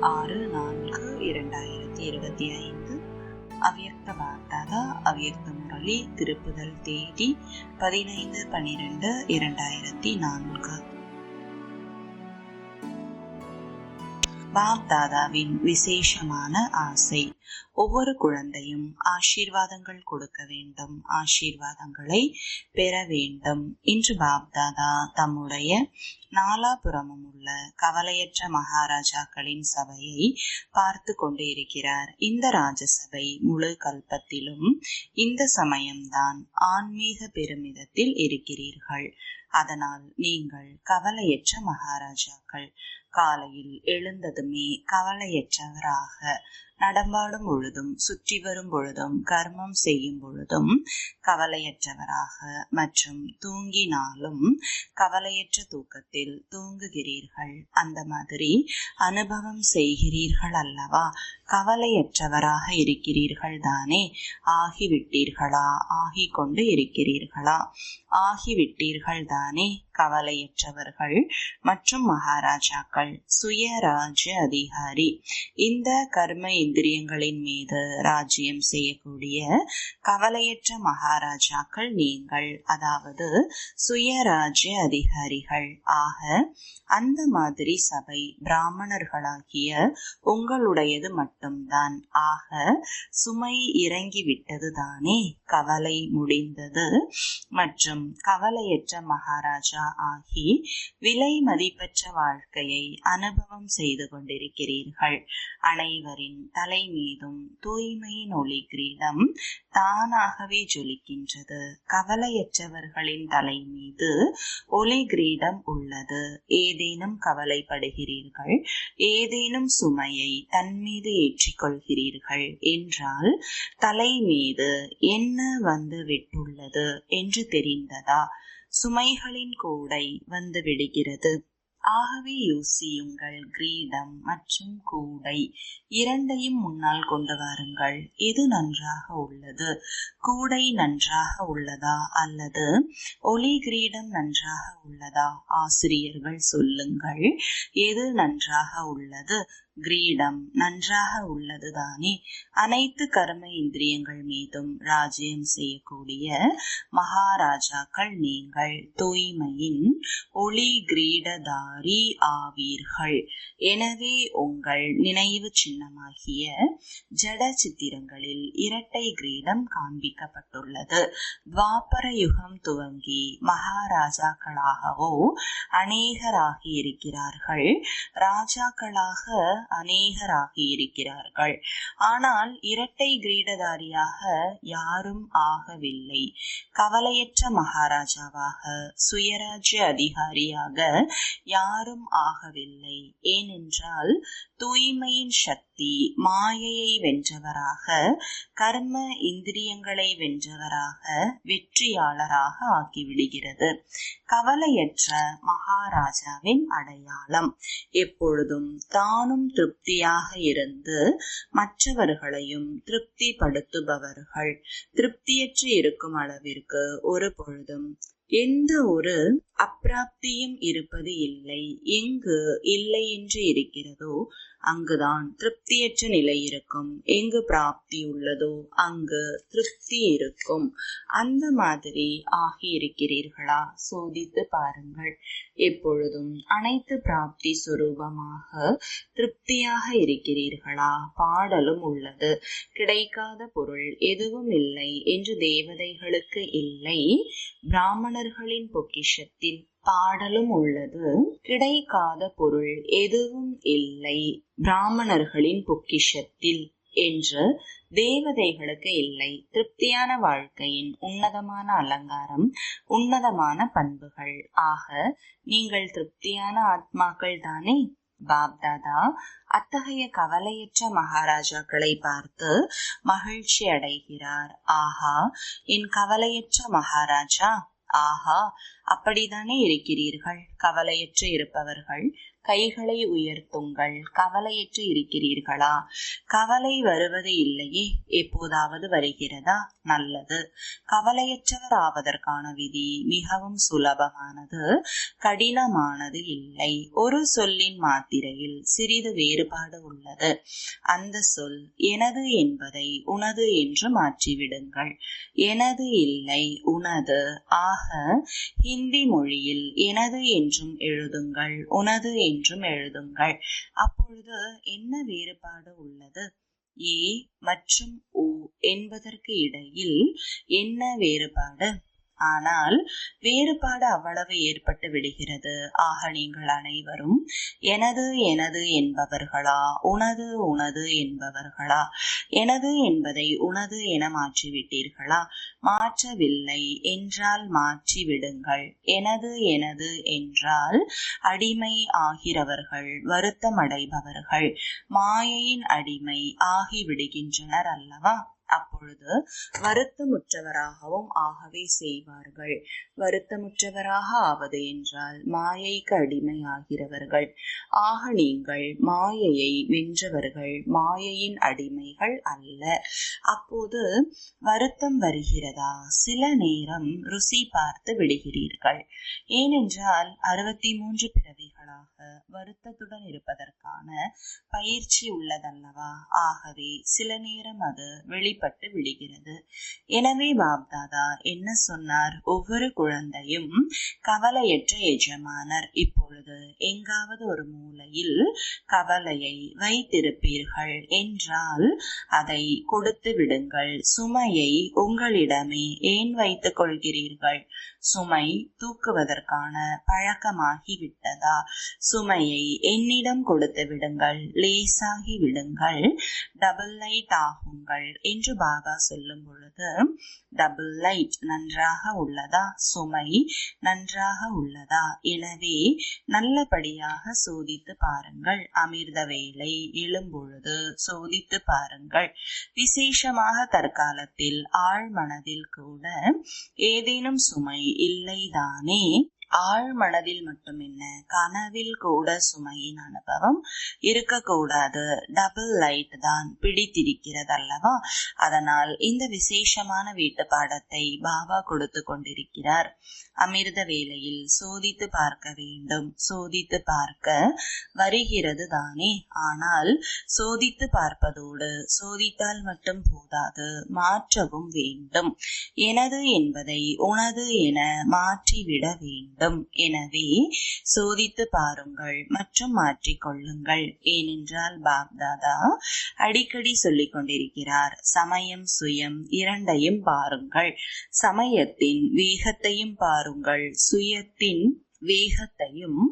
ஆறு நான்கு இரண்டாயிரத்தி இருபத்தி ஐந்து. அவ்யக்த வார்த்தாதா? அவ்யக்த முரளி திருப்புதல் தேதி பதினைந்து பனிரெண்டு இரண்டாயிரத்தி நான்கு. பாப்தாதாவின் விசேஷமான ஆசை. ஒவ்வொரு குழந்தையும் ஆசீர்வாதங்கள் கொடுக்க வேண்டும். ஆசீர்வாதங்களை பெற வேண்டும். இன்று பாப்தாதா தம்முடைய நாலாபுறமும் உள்ள கவலையற்ற மகாராஜாக்களின் சபையை பார்த்து கொண்டு இருக்கிறார் இந்த ராஜசபை முழு கல்பத்திலும் இந்த சமயம்தான் ஆன்மீக பெருமிதத்தில் இருக்கிறீர்கள். அதனால் நீங்கள் கவலையற்ற மகாராஜாக்கள் காலையில் எழுந்ததுமே கவலையற்றவராக நடமாடும் பொழுதும் சுற்றி வரும் பொழுதும் கர்மம் செய்யும் பொழுதும் கவலையற்றவராக மற்றும் தூங்கினாலும் கவலையற்ற தூக்கத்தில் தூங்குகிறீர்கள். அந்த மாதிரி அனுபவம் செய்கிறீர்கள் அல்லவா? கவலையற்றவராக இருக்கிறீர்கள் தானே? ஆகிவிட்டீர்களா? ஆகி கொண்டு இருக்கிறீர்களா? ஆகிவிட்டீர்கள் தானே? கவலையற்றவர்கள் மற்றும் மகாராஜாக்கள் சுயராஜ்ய அதிகாரி. இந்த கர்ம இந்திரியங்களின் மீது ராஜ்யம் செய்யக்கூடிய கவலையற்ற மகாராஜாக்கள் நீங்கள் அதாவது சுயராஜ்ய அதிகாரிகள். ஆக அந்த மாதிரி சபை பிராமணர்களாகிய உங்களுடையது மட்டும்தான். ஆக சுமை இறங்கிவிட்டது தானே கவலை முடிந்தது. மற்றும் கவலையற்ற மகாராஜா ஆகி விலை மதிப்பற்ற வாழ்க்கையை அனுபவம் செய்து கொண்டிருக்கிறீர்கள். அனைவரின் தலை மீதும் தூய்மையின் ஒளி கிரீடம் தானாகவே ஜொலிக்கின்றது. கவலையற்றவர்களின் தலை மீது ஒளி கிரீடம் உள்ளது. ஏதேனும் கவலைப்படுகிறீர்கள்? ஏதேனும் சுமையை தன் மீது ஏற்றிக்கொள்கிறீர்கள் என்றால் தலை மீது என்ன வந்து விட்டுள்ளது என்று தெரிந்ததா? சுமைகளின் கூடை வந்து விடுகிறது. ஆகவே யோசியுங்கள். கிரீடம் மற்றும் கூடை இரண்டையும் முன்னால் கொண்டு வாருங்கள். எது நன்றாக உள்ளது? கூடை நன்றாக உள்ளதா அல்லது ஒளி கிரீடம் நன்றாக உள்ளதா? ஆசிரியர்கள் சொல்லுங்கள். எது நன்றாக உள்ளது? கிரீடம் நன்றாக உள்ளது தானே அனைத்து கர்ம இந்திரியங்கள் மீதும் ராஜ்யம் செய்யக்கூடிய மகாராஜாக்கள் நீங்கள். தூய்மையின் ஒளி கிரீடதாரி ஆவீர்கள். எனவே உங்கள் நினைவு சின்னமாகிய ஜட சித்திரங்களில் இரட்டை கிரீடம் காண்பிக்கப்பட்டுள்ளது. துவாபர யுகம் துவங்கி மகாராஜாக்களாகவோ அநேகராகி இருக்கிறார்கள். ராஜாக்களாக அநேகராகியிருக்கிறார்கள். ஆனால் இரட்டை கிரீடதாரியாக யாரும் ஆகவில்லை. கவலையற்ற மகாராஜாவாக சுயராஜ்ய அதிகாரியாக யாரும் ஆகவில்லை. ஏனென்றால் தூய்மையின் சக்தி மாயையை வென்றவராக கர்ம இந்திரியங்களை வென்றவராக வெற்றியாளராக ஆக்கிவிடுகிறது கவலையற்ற மகாராஜாவின் அடையாளம். எப்பொழுதும் தானும் திருப்தியாக இருந்து மற்றவர்களையும் திருப்திப்படுத்துபவர்கள். திருப்தியற்று இருக்கும் அளவிற்கு ஒரு பொழுதும் எந்த ஒரு அப்பிராப்தியும் இருப்பது இல்லை. எங்கு இல்லை என்று இருக்கிறதோ அங்குதான் திருப்தியற்ற நிலை இருக்கும். எங்கு பிராப்தி உள்ளதோ அங்கு திருப்தி இருக்கும். அந்த மாதிரி ஆகி இருக்கிறீர்களா சோதித்து பாருங்கள். எப்பொழுதும் அனைத்து பிராப்தி சுரூபமாக திருப்தியாக இருக்கிறீர்களா? பாடலும் உள்ளது. கிடைக்காத பொருள் எதுவும் இல்லை என்று தேவதைகளுக்கு இல்லை. பிராமணர்களின் பொக்கிஷத்தில் பாடலும் உள்ளது. கிடைக்காத பொருள் எதுவும் இல்லை. பிராமணர்களின் பொக்கிஷத்தில் என்று தேவதைகளுக்கு இல்லை. திருப்தியான வாழ்க்கையின் உன்னதமான அலங்காரம் உன்னதமான பண்புகள். ஆக நீங்கள் திருப்தியான ஆத்மாக்கள் தானே? பாப்தாதா அத்தகைய கவலையற்ற மகாராஜாக்களை பார்த்து மகிழ்ச்சி அடைகிறார் ஆஹா என் கவலையற்ற மகாராஜா! ஆஹா அப்படித்தானே இருக்கிறீர்கள்? கவலையற்று இருப்பவர்கள் கைகளை உயர்த்துங்கள். கவலையற்று இருக்கிறீர்களா? கவலை வருவது இல்லையே. எப்போதாவது வருகிறதா? நல்லது. கவலையற்றவர் ஆவதற்கான விதி மிகவும் சுலபமானது. கடினமானது இல்லை. ஒரு சொல்லின் மாத்திரையில் சிறிது வேறுபாடு உள்ளது. அந்த சொல் எனது என்பதை உனது என்று மாற்றிவிடுங்கள். எனது இல்லை உனது. ஆக ஹிந்தி மொழியில் எனது என்றும் எழுதுங்கள். உனது என்றும் எழுதுங்கள். அப்பொழுது என்ன வேறுபாடு உள்ளது? ஏ மற்றும் ஓ என்பதற்கு இடையில் என்ன வேறுபாடு? ஆனால் வேறுபாடு அவ்வளவு ஏற்பட்டு விடுகிறது. ஆக நீங்கள் அனைவரும் எனது எனது என்பவர்களா? உனது உனது என்பவர்களா? எனது என்பதை உனது என மாற்றிவிட்டீர்களா? மாற்றவில்லை என்றால் மாற்றி விடுங்கள் எனது எனது என்றால் அடிமை ஆகிறவர்கள் வருத்தமடைபவர்கள் மாயையின் அடிமை ஆகிவிடுகின்றனர் அல்லவா? அப்பொழுது வருத்தமுற்றவராகவும் ஆகவே செய்வார்கள். வருத்தமுற்றவராக ஆவது என்றால் மாயைக்கு அடிமையாகிறவர்கள் ஆக நீங்கள் மாயையை வென்றவர்கள் மாயையின் அடிமைகள் அல்ல. அப்போது வருத்தம் வருகிறதா? சில நேரம் ருசி பார்த்து விடுகிறீர்கள். ஏனென்றால் அறுபத்தி மூன்று பிறவிகளாக வருத்தத்துடன் இருப்பதற்கான பயிற்சி உள்ளதல்லவா? ஆகவே சில நேரம் அது வெளி வெளிப்பட்டு விடுகிறது. எனவே பாப்தாதா என்ன சொன்னார்? ஒவ்வொரு குழந்தையும் கவலையற்ற எஜமானர் இப்பொழுது எங்காவது ஒரு மூலையில் கவலையை வைத்திருப்பீர்கள் என்றால் அதை கொடுத்து விடுங்கள். சுமையை உங்களிடமே ஏன் வைத்துக் கொள்கிறீர்கள்? சுமை தூக்குவதற்கான பழக்கமாகி விட்டதா? சுமையை என்னிடம் கொடுத்து விடுங்கள். லேசாகி விடுங்கள். டபுள் லைட் ஆகுங்கள் என்று பாபா சொல்லும் பொழுது டபுள் லைட் நன்றாக உள்ளதா? சுமை நன்றாக உள்ளதா? எனவே நல்லபடியாக சோதித்து பாருங்கள். அமிர்த வேலை எழும்பொழுது சோதித்து பாருங்கள். விசேஷமாக தற்காலத்தில் ஆழ் மனதில் கூட ஏதேனும் சுமை இல்லைதானே? ஆழ் மனதில் மட்டும் என்ன? கனவில் கூட சுமையின் அனுபவம் இருக்கக்கூடாது. டபுள் லைட் தான் பிடித்திருக்கிறது அல்லவா அதனால் இந்த விசேஷமான வீட்டு பாடத்தை பாபா கொடுத்து கொண்டிருக்கிறார். அமிர்த வேளையில் சோதித்து பார்க்க வேண்டும். சோதித்து பார்க்க வருகிறது தானே? ஆனால் சோதித்து பார்ப்பதோடு சோதித்தால் மட்டும் போதாது மாற்றவும் வேண்டும். எனது என்பதை உனது என மாற்றிவிட வேண்டும். வேண்டும். எனவே சோதித்து பாருங்கள் மற்றும் மாற்றிக்கொள்ளுங்கள் ஏனென்றால் பாப்தாதா அடிக்கடி சொல்லிக் கொண்டிருக்கிறார் சமயம் சுயம் இரண்டையும் பாருங்கள். சமயத்தின் வேகத்தையும் பாருங்கள். சுயத்தின் வேகத்தையும்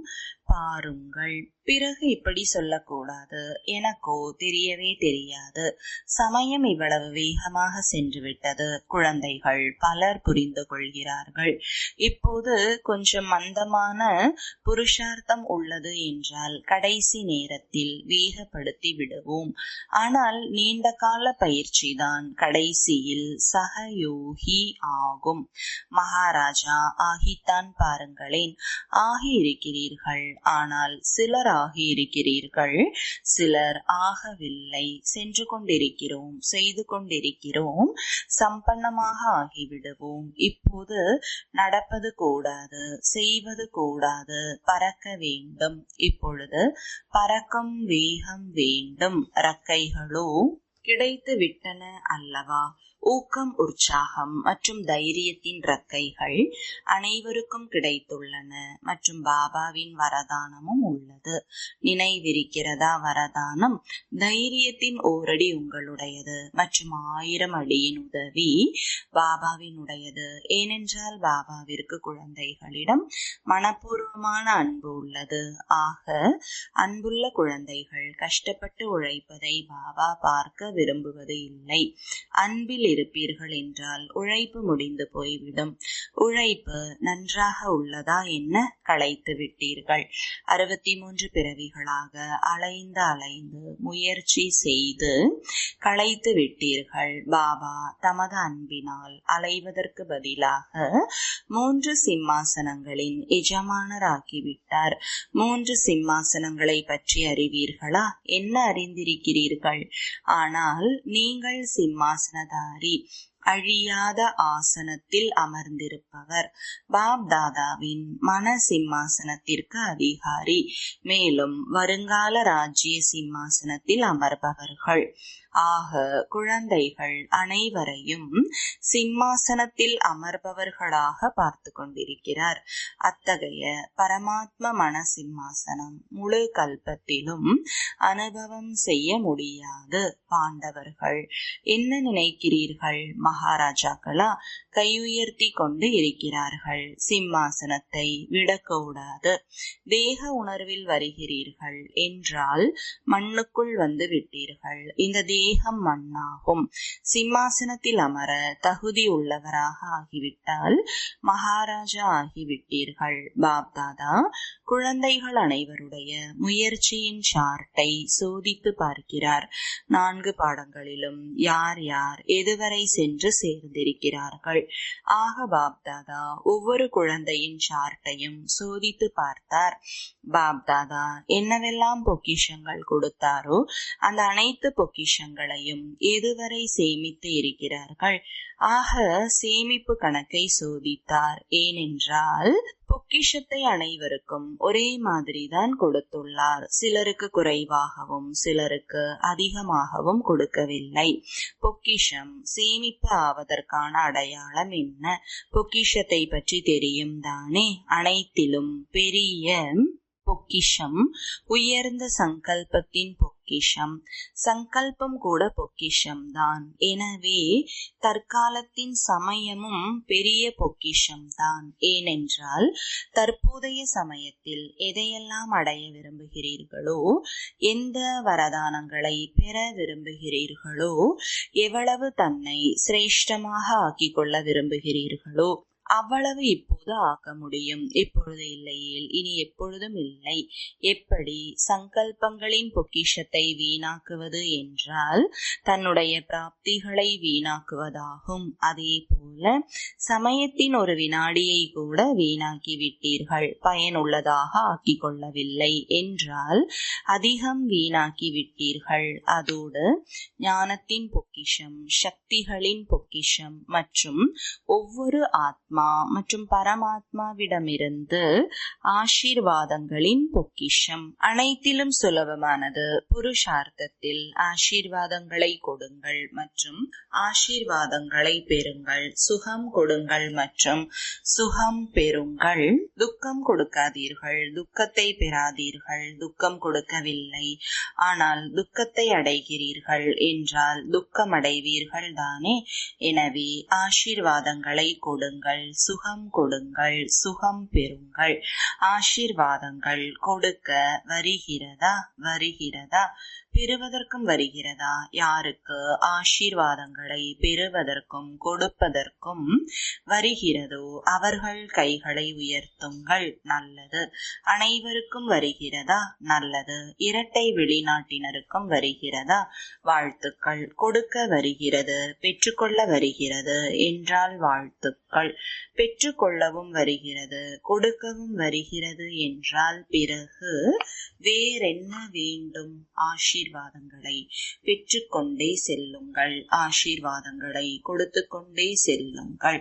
பாருங்கள். பிறகு இப்படி சொல்லக்கூடாது. எனக்கோ தெரியவே தெரியாது. சமயம் இவ்வளவு வேகமாக சென்று விட்டது குழந்தைகள் பலர் புரிந்து கொள்கிறார்கள். இப்போது கொஞ்சம் மந்தமான புருஷார்த்தம் உள்ளது என்றால் கடைசி நேரத்தில் வேகப்படுத்தி விடுவோம். ஆனால் நீண்ட கால பயிற்சி தான் கடைசியில் சகயோகி ஆகும். மகாராஜா ஆகித்தான் பாருங்களேன். ஆகி இருக்கிறீர்கள் ஆனால் சிலர் ஆகி இருக்கிறீர்கள். சிலர் ஆகவில்லை. சென்று கொண்டிருக்கிறோம். செய்து கொண்டிருக்கிறோம். சம்பன்னமாக ஆகிவிடுவோம். இப்போது நடப்பது கூடாது. செய்வது கூடாது. பறக்க வேண்டும். இப்பொழுது பறக்கும் வேகம் வேண்டும். ரக்கைகளோ கிடைத்து விட்டன அல்லவா? ஊக்கம் உற்சாகம் மற்றும் தைரியத்தின் ரக்கைகள் அனைவருக்கும் கிடைத்துள்ளன மற்றும் பாபாவின் வரதானமும் உள்ளது. நினைவிருக்கிறதா வரதானம்? தைரியத்தின் ஓரடி உங்களுடையது மற்றும் ஆயிரம் அடியின் உதவி பாபாவினுடையது. ஏனென்றால் பாபாவிற்கு குழந்தைகளிடம் மனப்பூர்வமான அன்பு உள்ளது. ஆக அன்புள்ள குழந்தைகள் கஷ்டப்பட்டு உழைப்பதை பாபா பார்க்க விரும்புவது இல்லை அன்பில் இருப்பீர்கள் என்றால் உழைப்பு முடிந்து போய்விடும். உழைப்பு நன்றாக உள்ளதா என்ன களைத்து விட்டீர்கள். அறுபத்தி மூன்று பிறவிகளாக அலைந்து அலைந்து முயற்சி செய்து களைத்து விட்டீர்கள். பாபா தமது அன்பினால் அலைவதற்கு பதிலாக மூன்று சிம்மாசனங்களின் எஜமானராகிவிட்டார். மூன்று சிம்மாசனங்களை பற்றி அறிவீர்களா? என்ன அறிந்திருக்கிறீர்கள்? ஆனால் நீங்கள் சிம்மாசனதாரி அழியாத ஆசனத்தில் அமர்ந்திருப்பவர். பாப் தாதாவின் மன சிம்மாசனத்திற்கு அதிகாரி. மேலும் வருங்கால ராஜ்ய சிம்மாசனத்தில் அமர்பவர்கள். ஆக குழந்தைகள் அனைவரையும் சிம்மாசனத்தில் அமர்பவர்களாக பார்த்து கொண்டிருக்கிறார். அத்தகைய பரமாத்ம மன சிம்மாசனம் முழு கல்பத்திலும் அனுபவம் செய்ய முடியாது. பாண்டவர்கள் என்ன நினைக்கிறீர்கள்? மகாராஜாக்களா கையுயர்த்தி கொண்டு இருக்கிறார்கள். சிம்மாசனத்தை விடக்கூடாது. தேக உணர்வில் வருகிறீர்கள் என்றால் மண்ணுக்குள் வந்து விட்டீர்கள். இந்த ஏகம் மண்ணாகும். சிம்மாசனத்தில் அமர தகுதி உள்ளவராக ஆகிவிட்டால் மகாராஜா ஆகிவிட்டீர்கள். பாப்தாதா குழந்தைகள் அனைவருடைய முயற்சியின் சார்ட்டை சோதித்து பார்க்கிறார். நான்கு பாடங்களிலும் யார் யார் எதுவரை சென்று சேர்ந்திருக்கிறார்கள்? ஆக பாப்தாதா ஒவ்வொரு குழந்தையின் சார்ட்டையும் சோதித்து பார்த்தார். பாப்தாதா என்னவெல்லாம் பொக்கிஷங்கள் கொடுத்தாரோ அந்த அனைத்து பொக்கிஷங்கள் பொக்கிஷங்களையும் எதுவரை சேமித்து இருக்கிறார்கள். ஆக சேமிப்பு கணக்கை சோதித்தார். ஏனென்றால் பொக்கிஷத்தை அனைவருக்கும் ஒரே மாதிரி தான் கொடுத்துள்ளார். சிலருக்கு குறைவாகவும் சிலருக்கு அதிகமாகவும் கொடுக்கவில்லை. பொக்கிஷம் சேமிப்பு ஆவதற்கான அடையாளம் என்ன? பொக்கிஷத்தை பற்றி தெரியும் தானே? அனைத்திலும் பெரிய பொக்கிஷம் உயர்ந்த சங்கல்பத்தின் பொக்கிஷம். சங்கல்பம் கூட பொக்கிஷம் தான். எனவே தற்காலத்தின் சமயமும் பெரிய பொக்கிஷம் தான். ஏனென்றால் தற்போதைய சமயத்தில் எதையெல்லாம் அடைய விரும்புகிறீர்களோ எந்த வரதானங்களை பெற விரும்புகிறீர்களோ எவ்வளவு தன்னை சிரேஷ்டமாக ஆக்கிக் கொள்ள விரும்புகிறீர்களோ அவ்வளவு இப்போது ஆக்க முடியும். இப்பொழுது இல்லையேல் இனி எப்பொழுதும் இல்லை. எப்படி சங்கல்பங்களின் பொக்கிஷத்தை வீணாக்குவது என்றால் தன்னுடைய பிராப்திகளை வீணாக்குவதாகும். அதே போல சமயத்தின் ஒரு வினாடியை கூட வீணாக்கி விட்டீர்கள். பயனுள்ளதாக ஆக்கிக் கொள்ளவில்லை என்றால் அதிகம் வீணாக்கி விட்டீர்கள். அதோடு ஞானத்தின் பொக்கிஷம் சக்திகளின் பொக்கிஷம் மற்றும் ஒவ்வொரு ஆத்மா மற்றும் பரமாத்மாவிடமிருந்து ஆசீர்வாதங்களின் பொக்கிஷம் அனைத்திலும் சுலபமானது. புருஷார்த்தத்தில் ஆசீர்வாதங்களை கொடுங்கள் மற்றும் ஆசீர்வாதங்களை பெறுங்கள். சுகம் கொடுங்கள் மற்றும் சுகம் பெறுங்கள். துக்கம் கொடுக்காதீர்கள். துக்கத்தை பெறாதீர்கள். துக்கம் கொடுக்கவில்லை. ஆனால் துக்கத்தை அடைகிறீர்கள் என்றால் துக்கம் அடைவீர்கள் தானே எனவே ஆசீர்வாதங்களை கொடுங்கள். சுகம் கொடுங்கள் சுகம் பெறுங்கள். ஆசீர்வாதங்கள் கொடுக்க வருகிறதா? வருகிறதா? பெறுவதற்கும் வருகிறதா? யாருக்கு ஆசீர்வாதங்களை பெறுவதற்கும் கொடுப்பதற்கும் வருகிறதோ அவர்கள் கைகளை உயர்த்துங்கள். நல்லது. அனைவருக்கும் வருகிறதா? நல்லது. இரட்டை வெளிநாட்டினருக்கும் வருகிறதா? வாழ்த்துக்கள். கொடுக்க வருகிறது. பெற்றுக்கொள்ள வருகிறது. என்றால் வாழ்த்துக்கள். பெற்றுக்கொள்ளவும் வருகிறது. கொடுக்கவும் வருகிறது என்றால் பிறகு வேறென்ன வேண்டும்? ஆசீர்வாதங்களை பெற்றுக்கொண்டே செல்லுங்கள். ஆசீர்வாதங்களை கொடுத்து கொண்டே செல்லுங்கள்.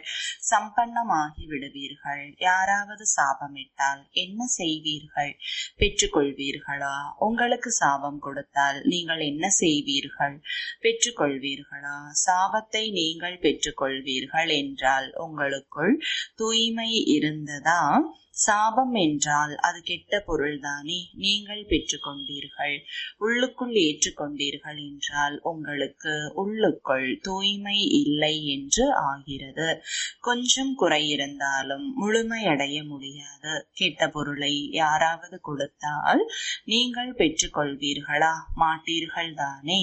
சம்பன்னமாகி விடுவீர்கள் யாராவது சாபமிட்டால் என்ன செய்வீர்கள்? பெற்றுக்கொள்வீர்களா? உங்களுக்கு சாபம் கொடுத்தால் நீங்கள் என்ன செய்வீர்கள்? பெற்றுக்கொள்வீர்களா? சாபத்தை நீங்கள் பெற்றுக்கொள்வீர்கள் என்றால் உங்களுக்குள் 돌 도임의 이른데다. சாபம் என்றால் அது கெட்ட பொருள்தானே? நீங்கள் பெற்றுக்கொண்டீர்கள். உள்ளுக்குள் ஏற்றுக்கொண்டீர்கள் என்றால் உங்களுக்கு உள்ளுக்குள் தூய்மை இல்லை என்று ஆகிறது. கொஞ்சம் குறை இருந்தாலும் முழுமையடைய முடியாது. கெட்ட பொருளை யாராவது கொடுத்தால் நீங்கள் பெற்றுக்கொள்வீர்களா? மாட்டீர்கள் தானே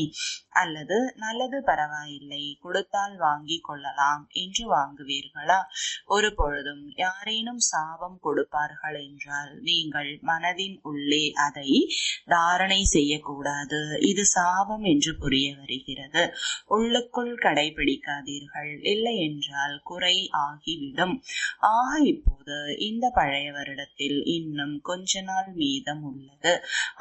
அல்லது நல்லது பரவாயில்லை கொடுத்தால் வாங்கிக் கொள்ளலாம் என்று வாங்குவீர்களா? ஒரு பொழுதும் யாரேனும் சாபம் கொடு கொடுப்பார்கள் என்றால் நீங்கள் மனதின் உள்ளே அதை தாரணை செய்யக்கூடாது. இது சாபம் என்று புரிய வருகிறது. உள்ளுக்குள் கடைபிடிக்காதீர்கள். இல்லை என்றால் குறை ஆகிவிடும். ஆக இப்போது இந்த பழைய வருடத்தில் இன்னும் கொஞ்ச நாள் மீதம் உள்ளது.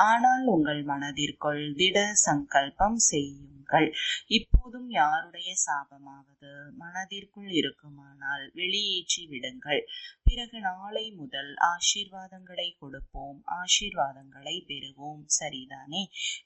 ஆனால் உங்கள் மனதிற்குள் திட சங்கல்பம் செய்யுங்கள். இப்போதும் யாருடைய சாபமாவது மனதிற்குள் இருக்குமானால் வெளியேற்றி விடுங்கள். பிறகு நாளை முதல் ஆசீர்வாதங்களை கொடுப்போம். ஆசீர்வாதங்களை பெறுவோம். சரிதானே?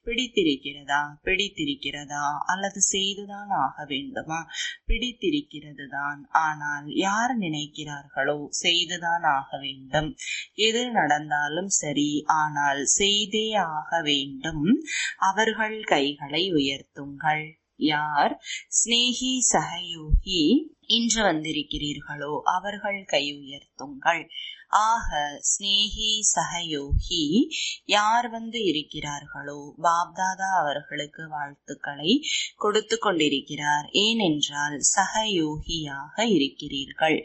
பிடித்திருக்கிறதா? பிடித்திருக்கிறதா? அல்லது செய்துதான் ஆக வேண்டுமா? பிடித்திருக்கிறது தான் ஆனால் யார் நினைக்கிறார்களோ செய்துதான் ஆக வேண்டும். எது நடந்தாலும் சரி ஆனால் செய்தே ஆக வேண்டும். அவர்கள் கைகளை உயர்த்துங்கள். யார்? ஸ்னேகி சகயோகி இன்று வந்திருக்கிறீர்களோ அவர்கள் கை உயர்த்துங்கள். ஆக ஸ்னேகி சகயோகி யார் வந்து இருக்கிறார்களோ பாப்தாதா அவர்களுக்கு வாழ்த்துக்களை கொடுத்து கொண்டிருக்கிறார். ஏனென்றால் சகயோகியாக இருக்கிறீர்கள்.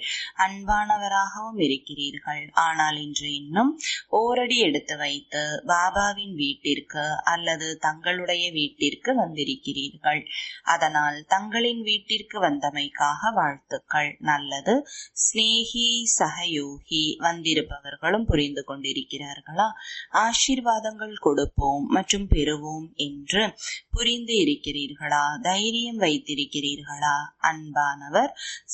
அன்பானவராகவும் இருக்கிறீர்கள். ஆனால் இன்று இன்னும் ஓரடி எடுத்து வைத்து பாபாவின் வீட்டிற்கு அல்லது தங்களுடைய வீட்டிற்கு வந்திருக்கிறீர்கள். அதனால் தங்களின் வீட்டிற்கு வந்தமைக்காக வாழ்த்துக்கள். நல்லது. ஸ்னேகி சகயோகி வந்திருப்பவர்களும் புரிந்து கொண்டிருக்கிறார்களா? ஆசீர்வாதங்கள் கொடுப்போம் மற்றும் பெறுவோம் என்று புரிந்து இருக்கிறீர்களா? தைரியம் வைத்திருக்கிறீர்களா? அன்பானவர்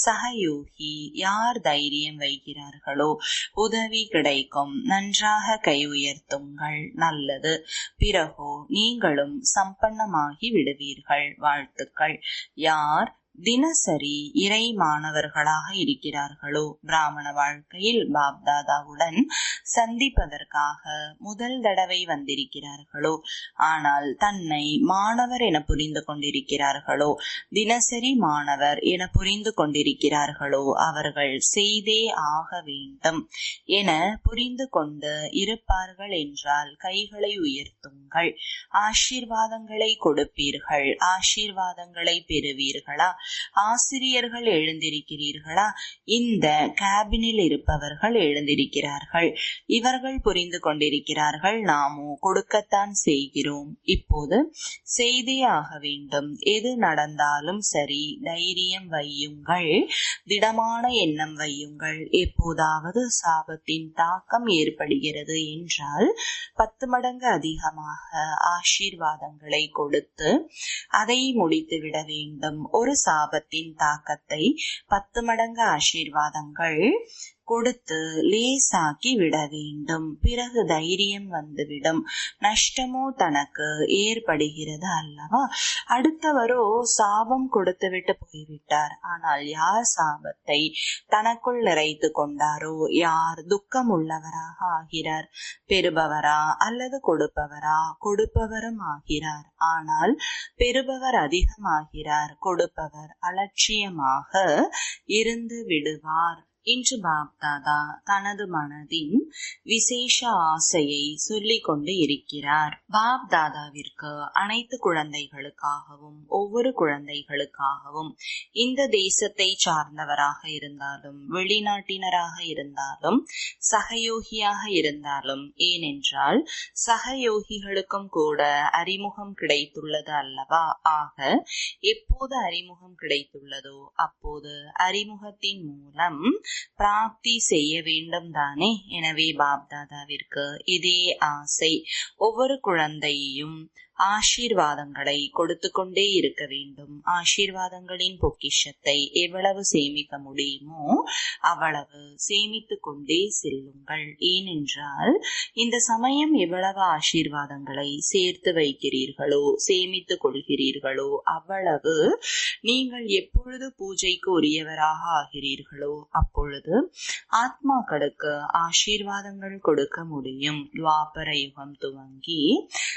சகயோகி யார் தைரியம் வைக்கிறார்களோ? உதவி கிடைக்கும். நன்றாக கை உயர்த்துங்கள். நல்லது. பிறகோ நீங்களும் சம்பன்னமாகி விடுவீர்கள். வாழ்த்துக்கள். யார் தினசரி இறை மாணவர்களாக இருக்கிறார்களோ? பிராமண வாழ்க்கையில் பாப்தாதாவுடன் சந்திப்பதற்காக முதல் தடவை வந்திருக்கிறார்களோ? ஆனால் தன்னை மாணவர் என புரிந்து கொண்டிருக்கிறார்களோ? தினசரி மாணவர் என புரிந்து கொண்டிருக்கிறார்களோ? அவர்கள் செய்தே ஆக வேண்டும் என புரிந்து கொண்டு இருப்பார்கள் என்றால் கைகளை உயர்த்துங்கள். ஆசீர்வாதங்களை கொடுப்பீர்கள். ஆசீர்வாதங்களை பெறுவீர்களா? ஆசிரியர்கள் எழுந்திருக்கிறீர்களா? இந்த கேபினில் இருப்பவர்கள் எழுந்திருக்கிறார்கள். இவர்கள் புரிந்து கொண்டிருக்கிறார்கள். நாமோ கொடுக்கத்தான் செய்கிறோம். இப்போது செய்தே ஆக வேண்டும். எது நடந்தாலும் சரி தைரியம் வையுங்கள். திடமான எண்ணம் வையுங்கள். எப்போதாவது சாபத்தின் தாக்கம் ஏற்படுகிறது என்றால் பத்து மடங்கு அதிகமாக ஆசீர்வாதங்களை கொடுத்து அதை முடித்து விட வேண்டும். ஒரு சா சாபத்தின் தாக்கத்தை பத்து மடங்கு ஆசீர்வாதங்கள் கொடுத்து லேசாக்கி விட வேண்டும். பிறகு தைரியம் வந்துவிடும். நஷ்டமோ தனக்கு ஏற்படுகிறது அல்லவா? அடுத்தவரோ சாபம் கொடுத்துவிட்டு போய்விட்டார். ஆனால் யார் சாபத்தை தனக்குள் நிறைத்து கொண்டாரோ? யார் துக்கம் உள்ளவராக ஆகிறார்? பெறுபவரா அல்லது கொடுப்பவரா? கொடுப்பவரும் ஆகிறார். ஆனால் பெறுபவர் அதிகமாகிறார். கொடுப்பவர் அலட்சியமாக இருந்து விடுவார். இன்று பாப்தாதா தனது மனதின் விசேஷ ஆசையை சொல்லிக் கொண்டு இருக்கிறார். பாப்தாதாவிற்கு அனைத்து குழந்தைகளுக்காகவும் ஒவ்வொரு குழந்தைகளுக்காகவும் இந்த தேசத்தை சார்ந்தவராக இருந்தாலும் வெளிநாட்டினராக இருந்தாலும் சகயோகியாக இருந்தாலும் ஏனென்றால் சகயோகிகளுக்கும் கூட அறிமுகம் கிடைத்துள்ளது அல்லவா? ஆக எப்போது அறிமுகம் கிடைத்துள்ளதோ அப்போது அறிமுகத்தின் மூலம் பிராப்தி செய்ய வேண்டும் தானே எனவே பாப்தாதாவிற்கு இதே ஆசை. ஒவ்வொரு குழந்தையையும் ஆசீர்வாதங்களை கொடுத்து கொண்டே இருக்க வேண்டும். ஆசீர்வாதங்களின் பொக்கிஷத்தை எவ்வளவு சேமிக்க முடியுமோ அவ்வளவு சேமித்து கொண்டே செல்லுங்கள். ஏனென்றால் இந்த சமயம் எவ்வளவு ஆசீர்வாதங்களை சேர்த்து வைக்கிறீர்களோ சேமித்து கொள்கிறீர்களோ அவ்வளவு நீங்கள் எப்பொழுது பூஜைக்கு உரியவராக ஆகிறீர்களோ அப்பொழுது ஆத்மாக்களுக்கு ஆசீர்வாதங்கள் கொடுக்க முடியும். துவாபர யுகம் துவங்கி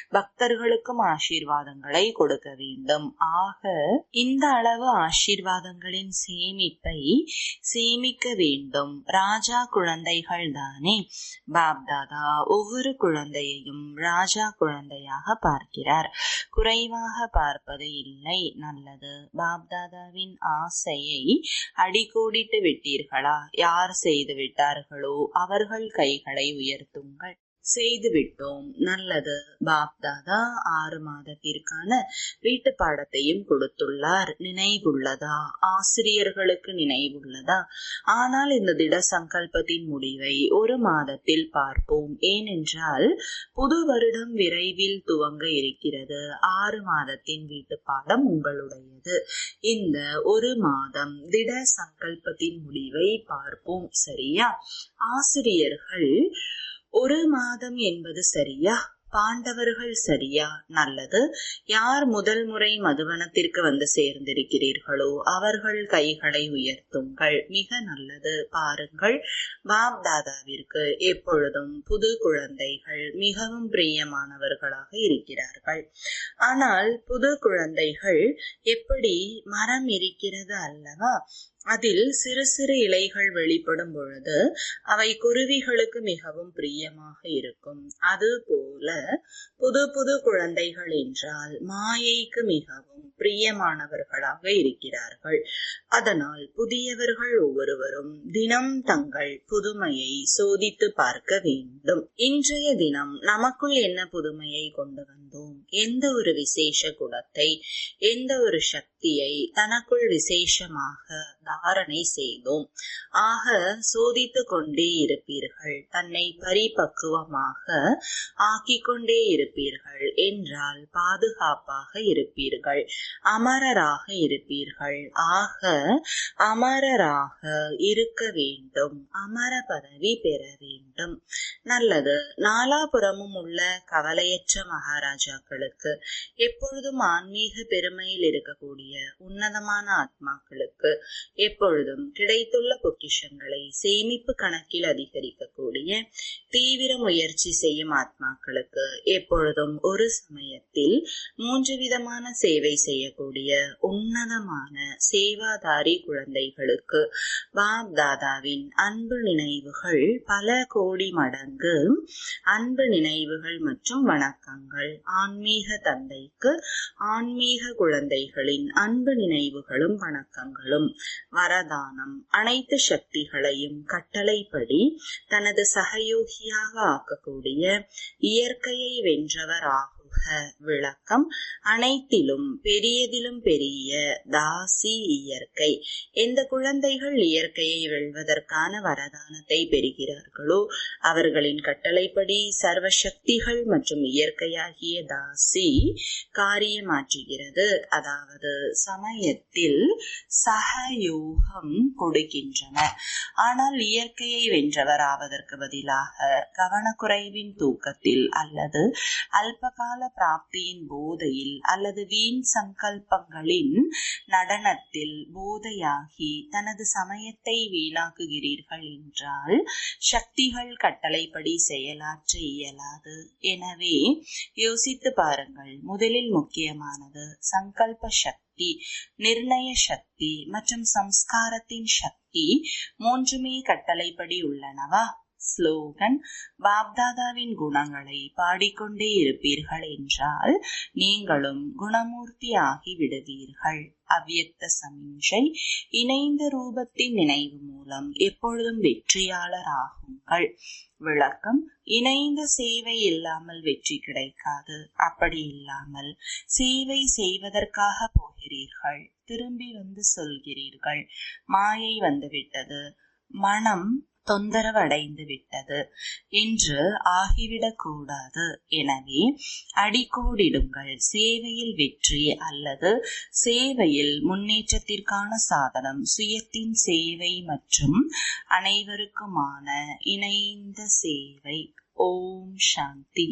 பக்தர்களுக்கு அனைவருக்கும் ஆசீர்வாதங்களை கொடுக்க வேண்டும். ஆக இந்த அளவு ஆசீர்வாதங்களின் சேமிப்பை சேமிக்க வேண்டும். ராஜா குழந்தைகள் தானே? பாப்தாதா ஒவ்வொரு குழந்தையையும் ராஜா குழந்தையாக பார்க்கிறார். குறைவாக பார்ப்பது இல்லை நல்லது. பாப்தாதாவின் ஆசையை அடிக்கோடிட்டு விட்டீர்களா? யார் செய்து விட்டார்களோ? அவர்கள் கைகளை உயர்த்துங்கள். செய்து விட்டோம் நல்லது பாப்தாதா ஆறு மாதத்திற்கான வீட்டு பாடத்தையும் கொடுத்துள்ளார். நினைவுள்ளதா? ஆசிரியர்களுக்கு நினைவுள்ளதா? ஆனால் இந்த திட சங்கல்பத்தின் முடிவை ஒரு மாதத்தில் பார்ப்போம். ஏனென்றால் புது வருடம் விரைவில் துவங்க இருக்கிறது. ஆறு மாதத்தின் வீட்டு பாடம் உங்களுடையது. இந்த ஒரு மாதம் திட சங்கல்பத்தின் முடிவை பார்ப்போம். சரியா? ஆசிரியர்கள் ஒரு மாதம் என்பது சரியா? பாண்டவர்கள் சரியா? நல்லது. யார் முதல் முறை மதுவனத்திற்கு வந்து சேர்ந்திருக்கிறீர்களோ அவர்கள் கைகளை உயர்த்துங்கள். மிக நல்லது. பாருங்கள். பாப் தாதாவிற்கு எப்பொழுதும் புது குழந்தைகள் மிகவும் பிரியமானவர்களாக இருக்கிறார்கள். ஆனால் புது குழந்தைகள் எப்படி மரம் இருக்கிறது அல்லவா? அதில் சிறு சிறு இலைகள் வெளிப்படும் பொழுது அவை குருவிகளுக்கு மிகவும் பிரியமாக இருக்கும். அதுபோல புது புது குழந்தைகள் என்றால் மாயைக்கு மிகவும் பிரியமானவர்களாக இருக்கிறார்கள். அதனால் புதியவர்கள் ஒவ்வொருவரும் தினம் தங்கள் புதுமையை சோதித்து பார்க்க வேண்டும். இன்றைய தினம் நமக்குள் என்ன புதுமையை கொண்டு வந்தோம்? எந்த ஒரு விசேஷ குணத்தை எந்த ஒரு சக்தி சக்தியை தனக்குள் விசேஷமாக தாரணை செய்தோம் ஆக சோதித்து கொண்டே இருப்பீர்கள். தன்னை பரிபக்குவமாக ஆக்கிக் கொண்டே இருப்பீர்கள். என்றால் பாதுகாப்பாக இருப்பீர்கள். அமரராக இருப்பீர்கள். ஆக அமரராக இருக்க வேண்டும். அமர பதவி பெற வேண்டும். நல்லது. நாலாபுறமும் உள்ள கவலையற்ற மகாராஜாக்களுக்கு எப்பொழுதும் ஆன்மீக பெருமையில் இருக்கக்கூடிய கூடிய உன்னதமான ஆத்மாக்களுக்கு எப்பொழுதும் கிடைத்துள்ள பொக்கிஷங்களை சேமிப்பு கணக்கில் அதிகரிக்கக்கூடிய தீவிர முயற்சி செய்யும் ஆத்மாக்களுக்கு எப்பொழுதும் ஒரு சமயத்தில் மூன்று விதமான சேவை செய்யக்கூடிய உன்னதமான சேவாதாரி குழந்தைகளுக்கு பாப்தாதாவின் அன்பு நினைவுகள் பல கோடி மடங்கு அன்பு நினைவுகள் மற்றும் வணக்கங்கள் ஆன்மீக தந்தைக்கு ஆன்மீக குழந்தைகளின் அன்பு நினைவுகளும் வணக்கங்களும். வரதானம். அனைத்து சக்திகளையும் கட்டளைப்படி தனது சகயோகியாக ஆக்கக்கூடிய இயற்கையை வென்றவர் ஆகும் விளக்கம் அனைத்திலும் பெரியதிலும் பெரிய தாசி இயற்கை. எந்த குழந்தைகள் இயற்கையை வெல்வதற்கான வரதானத்தை பெறுகிறார்களோ அவர்களின் கட்டளைப்படி சர்வ சக்திகள் மற்றும் இயற்கையாகிய தாசி காரியமாற்றுகிறது. அதாவது சமயத்தில் சகயோகம் கொடுக்கின்றன. ஆனால் இயற்கையை வென்றவர் ஆவதற்கு பதிலாக கவனக்குறைவின் தூக்கத்தில் அல்லது அல்பகால பிராப்தியின் போதையில் அல்லது வீண் சங்கல்பங்களின் நடனத்தில் போதையாகி தனது சமயத்தை வீணாக்குகிறீர்கள் என்றால் சக்திகள் கட்டளைப்படி செயலாற்ற இயலாது எனவே யோசித்து பாருங்கள் முதலில் முக்கியமானது சங்கல்ப சக்தி நிர்ணய சக்தி மற்றும் சம்ஸ்காரத்தின் சக்தி மூன்றுமே கட்டளைப்படி உள்ளனவா? ஸ்லோகன் பாப்தாதாவின் குணங்களை பாடிக்கொண்டே இருப்பீர்கள் என்றால் நீங்களும் குணமூர்த்தி ஆகி விடுவீர்கள் சமிஞ்சை இணைந்த ரூபத்தின் நினைவு மூலம் எப்பொழுதும் வெற்றியாளராகுங்கள். விளக்கம் இணைந்த சேவை இல்லாமல் வெற்றி கிடைக்காது. அப்படி இல்லாமல் சேவை செய்வதற்காக போகிறீர்கள். திரும்பி வந்து சொல்கிறீர்கள். மாயை வந்துவிட்டது. மனம் தொந்தரவடைந்து விட்டது என்று ஆகிவிடக்கூடாது. எனவே அடிக்கோடிடுங்கள். சேவையில் வெற்றி அல்லது சேவையில் முன்னேற்றத்திற்கான சாதனம். சுயத்தின் சேவை மற்றும் அனைவருக்குமான இணைந்த சேவை. ஓம் சாந்தி.